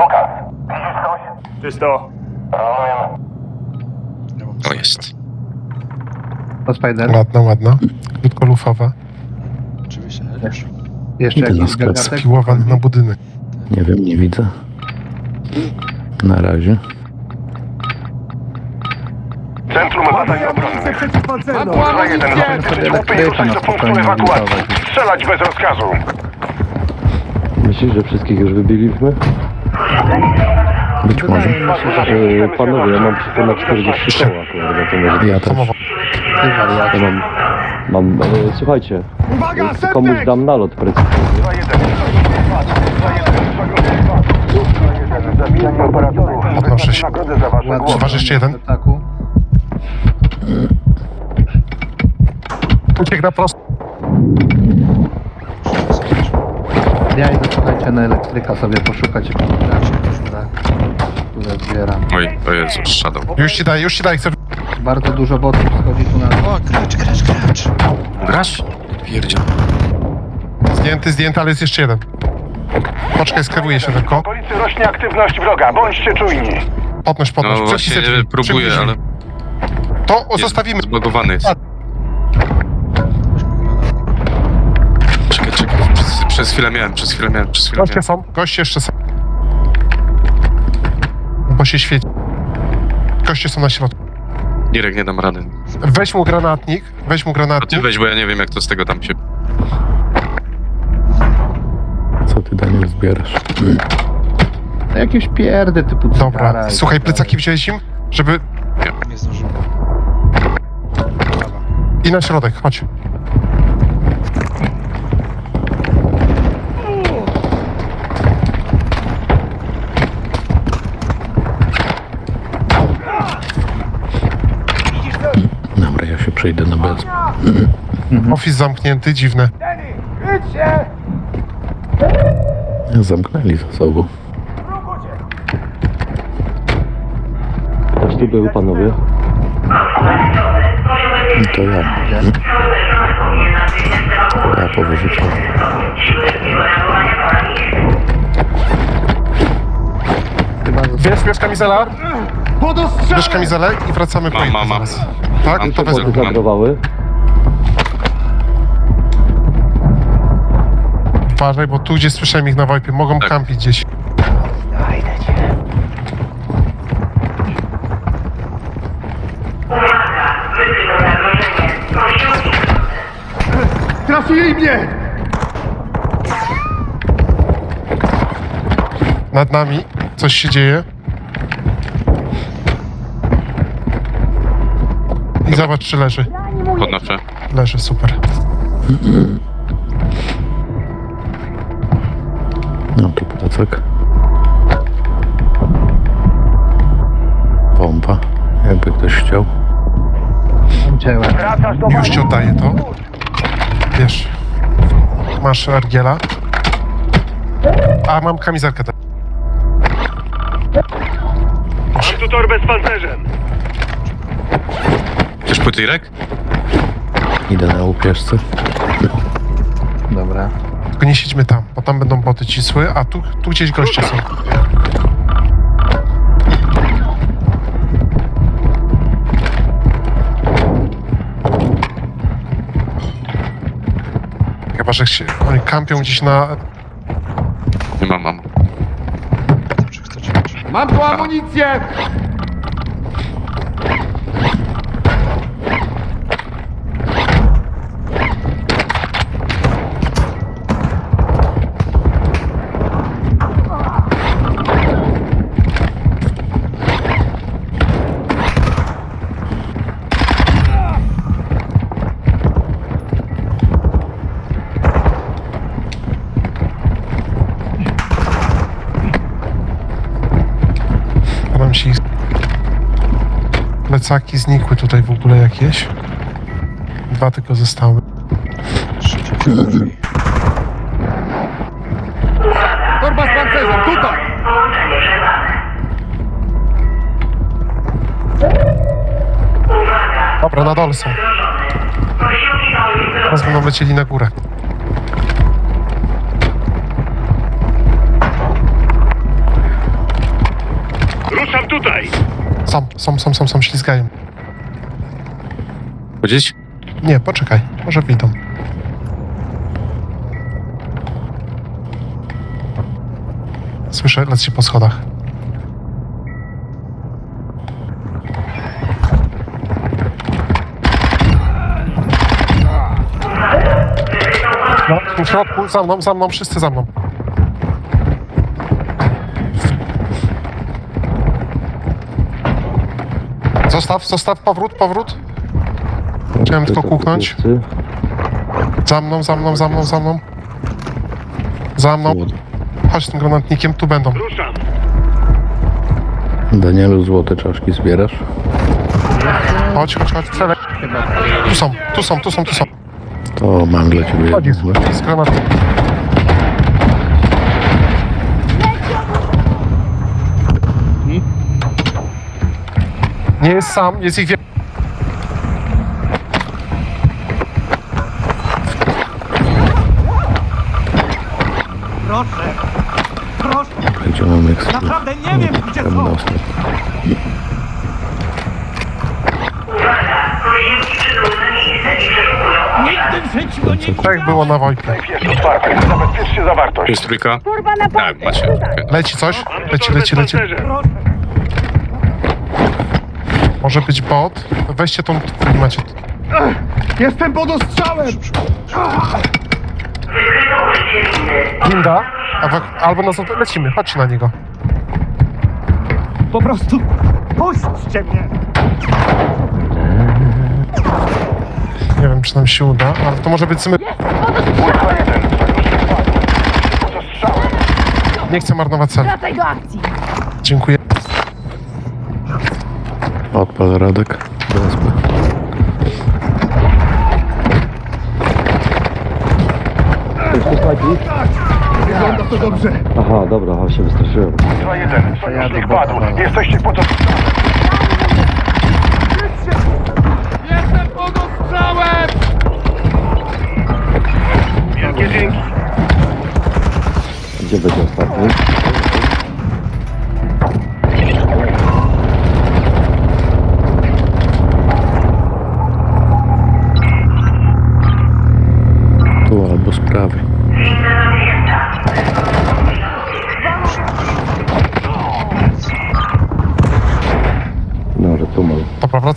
Lukas, widzisz coś? Czysto. Rozumiem. O, jest. To Spider. Ładna, ładna. Krótko lufowa. Oczywiście, Eliusz. Jeszcze Idę na jakiś sklep. gagatek. Na budynek. Nie wiem, nie widzę. Na razie. Centrum badań obronnych. Przeciwpancerną. 2-1, zabezpieczyć łupy i ruszać do punktu ewakuacji. Strzelać bez rozkazu. Myślisz, że wszystkich już wybiliśmy? Być może. E, panowie, ja mam przy ponad 40 koła, kurde, to może... Ja też. Ja mam... Mam... E, słuchajcie, Uwaga, e, komuś dam nalot precyzyjny. 2-1, zabijanie operatorów. Podnoszę się. Ładnie. Uważ jeszcze jeden. Ataku. Uciek na prosto. Ja idę na elektryka sobie poszukać jakiegoś tak, które zbieram. Oj, o Jezu, Shadow. Już ci daję, już ci daję. Chcę... Bardzo dużo botów schodzi tu na... O, gracz, gracz, gracz. Grasz? Pierdziel. Zdjęty, zdjęty, ale jest jeszcze jeden. Poczekaj, skawuję się W tylko. okolicy rośnie aktywność wroga. Bądźcie czujni. Podnoś, podnoś. No Przecisnę drzwi. próbuję, ale. To o, jest zostawimy. zbagowany jest. A. przez, chwilę miałem, przez chwilę miałem, przez chwilę Goście miałem. są, goście jeszcze są. Bo się świeci. Goście są na środku. Direk, nie dam rady. Weź mu granatnik, weź mu A ty granatnik. weź, bo ja nie wiem jak to z tego tam się... Co ty, Daniel, zbierasz? Jakieś pierdy typu cygara Dobra, i słuchaj, tak plecaki wziąłeś im, żeby... Nie zdążyłem. I na środek, chodź. Dobra, ja się przejdę na bez. Office zamknięty, dziwne. Idź się! Zamknęli za sobą. Ktoś tu był, panowie? I to ja. Ja powyrzucam. Wiesz, bierz kamizela, Pod ostrzałem! bierz kamizele i wracamy po Mam, mam. Tak? Mam To wezmę. Mam. zagrowały. Uważaj, bo tu, gdzie słyszałem ich na wajpie, mogą Tak. kampić gdzieś. Trafili mnie! Nad nami coś się dzieje. I zobacz, czy leży. Podnoszę. Leży, super. No tu plecak. Pompa. Jakby ktoś chciał. Wracasz do Już ci oddaję to. Wiesz. Masz argiela. A, mam kamizelkę. też. Mam tu torbę z pancerzem. Direk? Idę na upieżce. Dobra. Tylko nie siedźmy tam, bo tam będą boty cisły, a tu, tu gdzieś goście są. Chyba, że się, oni kampią gdzieś na... Nie mam, mam. Mam tu amunicję! Plecaki znikły tutaj w ogóle jakieś. Dwa tylko zostały. Torba z pancerzem, tutaj! Dobra, na dole są. Teraz będą lecieli na górę. Są, są, są, są, są, ślizgają. Chodzić? Nie, poczekaj, może wyjdą. Słyszę, leci po schodach. No, w środku, za mną, za mną, wszyscy za mną. Zostaw, zostaw, powrót, powrót. Chciałem tylko kuknąć. Za mną, za mną, za mną, za mną. Za mną. Chodź tym granatnikiem, tu będą. Ruszam. Danielu, złote czaszki zbierasz? Chodź, chodź, chodź. Tu są, tu są, tu są, tu są. To mam dla ciebie Chodź, z granatą. Nie jest sam, jest ich wie... Gdzie mam ekstra? Naprawdę nie wiem, gdzie są. Tak było na Wojkę. Jest otwarty. Zabezpieczcie zawartość. Jest trójka? Tak, macie. okej. Leci coś? Leci, leci, leci. Może być bot. Weźcie tą... Macie... Jestem pod ostrzałem! Winda. Albo, albo na... Lecimy, chodź na niego. Po prostu puśćcie mnie! Nie wiem, czy nam się uda, ale to może być zmy... Nie chcę marnować celu. Wracaj do akcji! Dziękuję. Odpal Radek. BSP. Wygląda to dobrze. Aha, dobra, ale się wystraszyłem. 2-1. Sojusznik padł. Jesteście pod ostrzałem. Jestem pod ostrzałem! Wielkie dzięki. Gdzie będzie ostatni?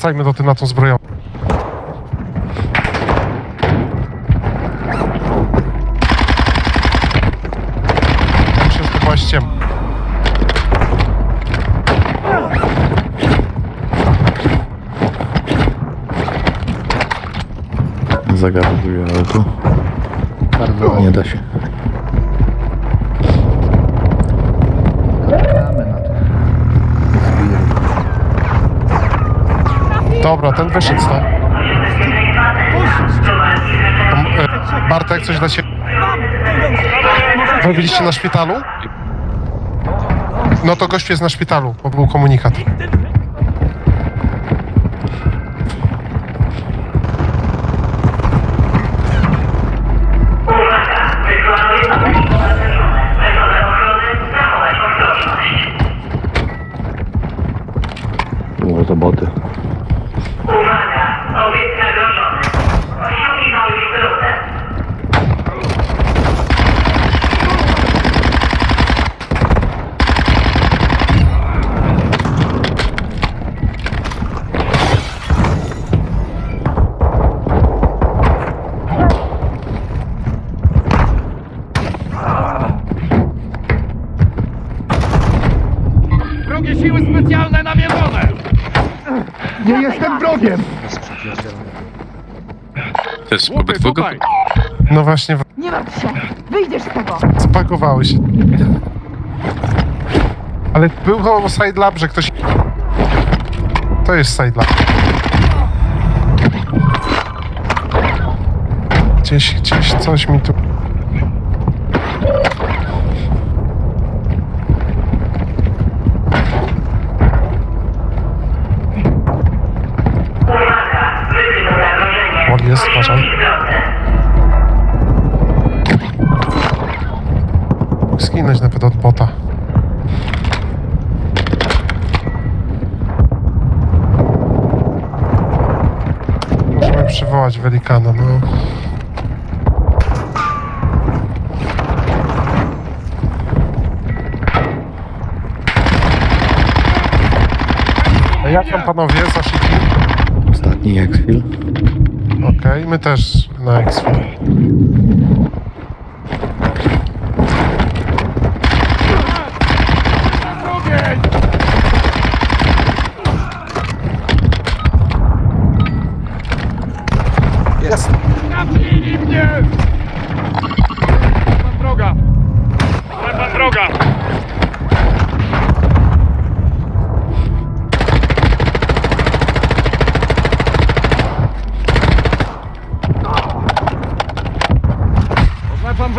Wracajmy do tym na tą że to była ściema. Zagaduję, ale tu Bardzo nie da się. gramy na to. Dobra, ten wyszedł stąd. E, Bartek, coś dla ciebie. Wy na szpitalu? No to gościu jest na szpitalu, bo był komunikat. Jest obydwójego? No właśnie, Nie martw się! Wyjdziesz z tego! spakowały się. Ale był chyba side lab, że ktoś... To jest side lab. Gdzieś, gdzieś coś mi tu... zginąć nawet od bota. Musimy przywołać Welikana, no. A jak tam panowie zaszli? Ostatni Exfil. Okej, my też na Exfil.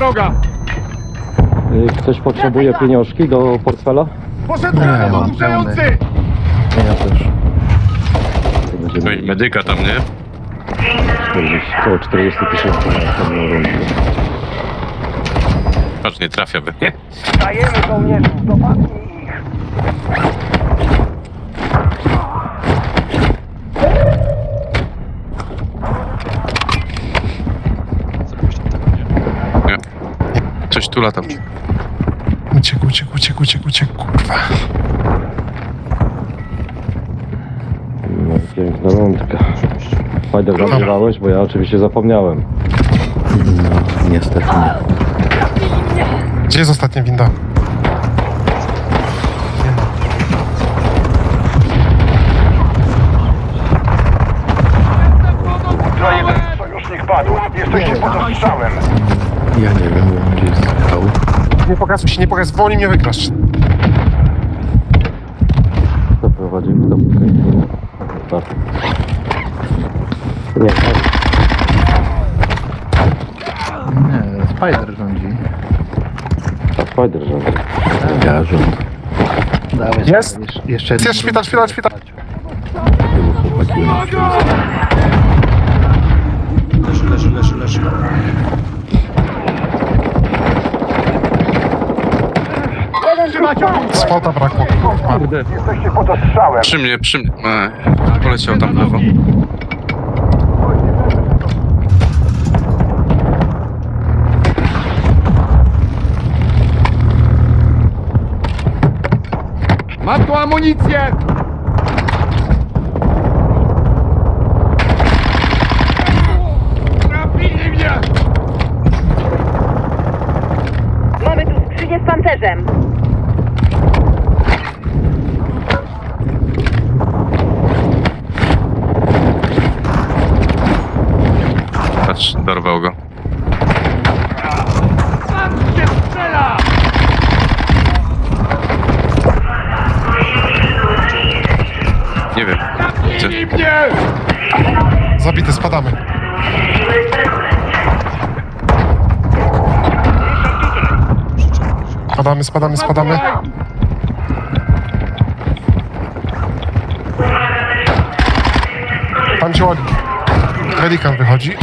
Wroga! Y, Ktoś potrzebuje pieniążki do portfela? Poszedł Nie, granat mam odurzający! No ja też. To będzie i medyka tam, nie? 40, około 40 tysięcy na rundę. Patrz, nie trafia by. Dajemy żołnierzów, dopadnij ich! Zrobiłeś tam tego, nie? Nie. Coś tu latam. Uciekł, uciekł, uciekł, uciekł, uciekł, kurwa. No, piękna rundka. Fajder nagrywałeś, bo ja oczywiście zapomniałem. No, niestety nie. Gdzie jest ostatnia winda? Ultra 1, sojusznik padł. Jesteście pod ostrzałem. Ja nie wiem. Nie pokazuj się, nie pokazuj, woli mnie wygrasz. Kto kręcił? Tak. Nie. Nie, Spider rządzi. A Spider rządzi. Ja rząd. Dałeś Jest? Jeszcze, jeszcze jedną Jest szpital, szpital, szpital. Chłopaki Leży, leży, leży, leży. Spota brakło, kurwa. Jesteście pod ostrzałem. Przy mnie, przy mnie. Ej, poleciał tam w lewo. Mam tu amunicję! Trafili mnie! Mamy tu skrzynię z pancerzem. Spadamy, spadamy, spadamy. Tam cię ładnie. Pelikan wychodzi.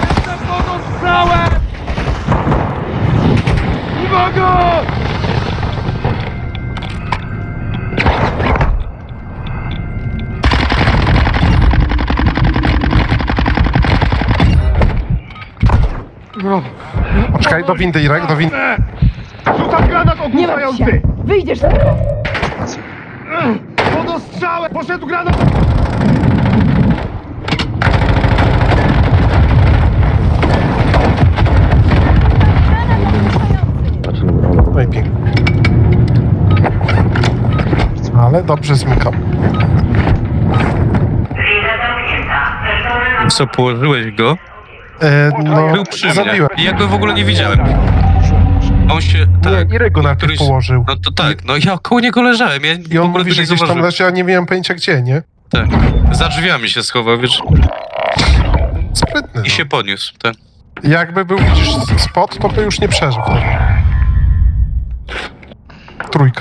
Jestem pod ostrzałem! Uwaga! Poczekaj, do windy, Irek, do windy. Rzucam granat Nie martw ogłuszający! Wyjdziesz z tego. Pod! Poszedł granat! No, No i pięknie. Ale dobrze zmykam. Co, położyłeś go? E, no, Był przy mnie. zabiłem. I ja go w ogóle nie widziałem. On się... Tak, Nie, Irek go najpierw któryś- położył. No to tak, no ja koło niego leżałem, ja I w on ogóle mówi, by że nie gdzieś tam zauważyłem. leży, a nie miałem pojęcia gdzie, nie? Tak. Za drzwiami się schował, wiesz? Sprytny. I się podniósł, tak. No. Jakby był, widzisz, spot, to by już nie przeżył. Trójka.